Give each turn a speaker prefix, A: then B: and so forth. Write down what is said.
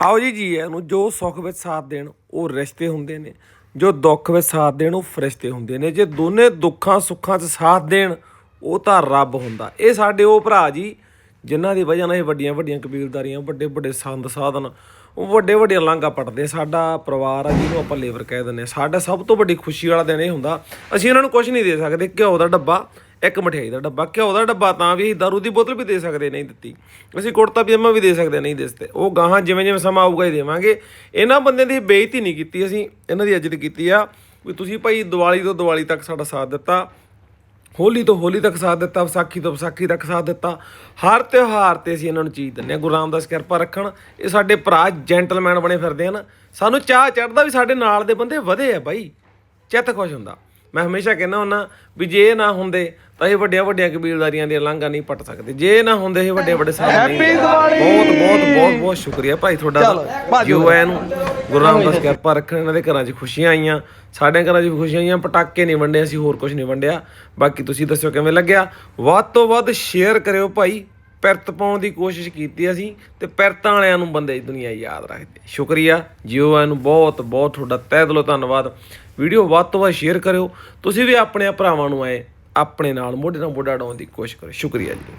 A: ਆਓ ਜੀ ਜੀ ਨੂੰ, ਜੋ ਸੁੱਖ ਵਿੱਚ ਸਾਥ ਦੇਣ, ਉਹ ਰਿਸ਼ਤੇ ਹੁੰਦੇ ਨੇ। ਜੋ ਦੁੱਖ ਵਿੱਚ ਸਾਥ ਦੇਣ, ਉਹ ਫਰਿਸ਼ਤੇ ਹੁੰਦੇ ਨੇ। ਜੇ ਦੋਨੇ ਦੁੱਖਾਂ, ਸੁੱਖਾਂ 'ਚ ਸਾਥ ਦੇਣ, ਉਹ ਤਾਂ ਰੱਬ ਹੁੰਦਾ। ਇਹ ਸਾਡੇ ਉਹ ਭਰਾ ਜੀ, ਜਿਨ੍ਹਾਂ ਦੀ ਵਜ੍ਹਾ ਨਾਲ ਇਹ ਵੱਡੀਆਂ ਵੱਡੀਆਂ ਕਬੀਲਦਾਰੀਆਂ, ਵੱਡੇ ਵੱਡੇ ਸੰਦ ਸਾਧਨ, ਉਹ ਵੱਡੇ ਵੱਡੇ ਲਾਂਘਾ ਪਟਦੇ ਸਾਡਾ ਪਰਿਵਾਰ ਆ ਜਿਹਨੂੰ ਆਪਾਂ ਲੇਬਰ ਕਹਿ ਦਿੰਦੇ ਹਾਂ ਸਾਡਾ ਸਭ ਤੋਂ ਵੱਡੀ ਖੁਸ਼ੀ ਵਾਲਾ ਦਿਨ ਇਹ ਹੁੰਦਾ, ਅਸੀਂ ਇਹਨਾਂ ਨੂੰ ਕੁਝ ਨਹੀਂ ਦੇ ਸਕਦੇ, ਘਿਓ ਦਾ ਡੱਬਾ ਇੱਕ ਮਠਿਆਈ ਦਾ ਡੱਬਾ, ਘਿਓ ਦਾ ਡੱਬਾ ਤਾਂ ਵੀ ਅਸੀਂ ਦਾਰੂ ਦੀ ਬੋਤਲ ਵੀ ਦੇ ਸਕਦੇ ਨਹੀਂ ਦਿੱਤੀ। ਅਸੀਂ ਕੁੜਤਾ, ਪਜਾਮਾ ਵੀ ਦੇ ਸਕਦੇ ਨਹੀਂ ਦਿਸਤੇ ਉਹ ਗਾਹਾਂ ਜਿਵੇਂ ਜਿਵੇਂ ਸਮਾਂ ਆਊਗਾ ਹੀ ਦੇਵਾਂਗੇ। ਇਹਨਾਂ ਬੰਦਿਆਂ ਦੀ ਬੇਇੱਜ਼ਤੀ ਨਹੀਂ ਕੀਤੀ ਅਸੀਂ, ਇਹਨਾਂ ਦੀ ਇੱਜ਼ਤ ਕੀਤੀ ਆ ਵੀ ਤੁਸੀਂ ਭਾਈ ਦੀਵਾਲੀ ਤੋਂ ਦੀਵਾਲੀ ਤੱਕ ਸਾਡਾ ਸਾਥ ਦਿੱਤਾ, ਹੋਲੀ ਤੋਂ ਹੋਲੀ ਤੱਕ ਸਾਥ ਦਿੱਤਾ, ਵਿਸਾਖੀ ਤੋਂ ਵਿਸਾਖੀ ਤੱਕ ਸਾਥ ਦਿੱਤਾ। ਹਰ ਤਿਉਹਾਰ ਤੇ ਅਸੀਂ ਇਹਨਾਂ ਨੂੰ ਚੀਜ਼ ਦਿੰਦੇ ਹਾਂ। ਗੁਰੂ ਰਾਮਦਾਸ ਕਿਰਪਾ ਰੱਖਣ। ਇਹ ਸਾਡੇ ਭਰਾ ਜੈਂਟਲਮੈਨ ਬਣੇ ਫਿਰਦੇ ਹਨ। ਸਾਨੂੰ ਚਾਹ ਚੜਦਾ ਵੀ ਸਾਡੇ ਨਾਲ ਦੇ ਬੰਦੇ ਵਧੇ ਆ ਬਾਈ। ਚਿੱਤ ਖੁਸ਼ ਹੁੰਦਾ। ਮੈਂ ਹਮੇਸ਼ਾ ਕਹਿੰਦਾ ਹੁੰਦਾ ਵੀ ਜੇ ਇਹ ਨਾ ਹੁੰਦੇ ਤਾਂ ਇਹ ਵੱਡੀਆਂ ਵੱਡੀਆਂ ਕਬੀਲਦਾਰੀਆਂ ਦੀਆਂ ਲਾਂਘਾਂ ਨਹੀਂ ਪਟ ਸਕਦੇ। ਜੇ ਇਹ ਨਾ ਹੁੰਦੇ ਇਹ ਵੱਡੇ ਵੱਡੇ ਸਾਥ ਨਹੀਂ ਬਹੁਤ ਬਹੁਤ ਬਹੁਤ ਬਹੁਤ ਸ਼ੁਕਰੀਆ ਭਾਈ ਤੁਹਾਡਾ। ਜੋ ਹੈ ਨੂੰ ਗੁਰੂ ਰਾਮਦਾਸ ਕਿਰਪਾ ਰੱਖਣ ਇਹਨਾਂ ਦੇ ਘਰਾਂ 'ਚ ਖੁਸ਼ੀਆਂ ਆਈਆਂ। ਸਾਡੇ ਘਰਾਂ 'ਚ ਖੁਸ਼ੀਆਂ ਆਈਆਂ ਪਟਾਕੇ ਨਹੀਂ ਵੰਡੇ ਅਸੀਂ ਹੋਰ ਕੁਝ ਨਹੀਂ ਵੰਡਿਆ। ਬਾਕੀ ਤੁਸੀਂ ਦੱਸੋ ਕਿਵੇਂ ਲੱਗਿਆ? ਵੱਧ ਤੋਂ ਵੱਧ ਸ਼ੇਅਰ ਕਰਿਓ ਭਾਈ। ਪਿਰਤ ਪਾਉਣ ਦੀ ਕੋਸ਼ਿਸ਼ ਕੀਤੀ ਅਸੀਂ ਤੇ ਪਿਰਤਾਂ ਵਾਲਿਆਂ ਨੂੰ ਬੰਦੇ ਦੀ ਦੁਨੀਆ ਯਾਦ ਰੱਖਦੇ। ਸ਼ੁਕਰੀਆ ਜੀਓ ਆਇਆਂ ਨੂੰ ਬਹੁਤ ਬਹੁਤ ਤੁਹਾਡਾ ਤਹਿ ਦਿਲੋਂ ਧੰਨਵਾਦ। ਵੀਡੀਓ ਵੱਧ ਤੋਂ ਵੱਧ ਸ਼ੇਅਰ ਕਰਿਓ। ਤੁਸੀਂ ਵੀ ਆਪਣੇ ਭਰਾਵਾਂ ਨੂੰ ਆਏ, ਆਪਣੇ ਨਾਲ ਮੋਢੇ ਨਾਲ ਮੋਢਾ ਡਾਉਣ ਦੀ ਕੋਸ਼ਿਸ਼ ਕਰੋ ਸ਼ੁਕਰੀਆ ਜੀ।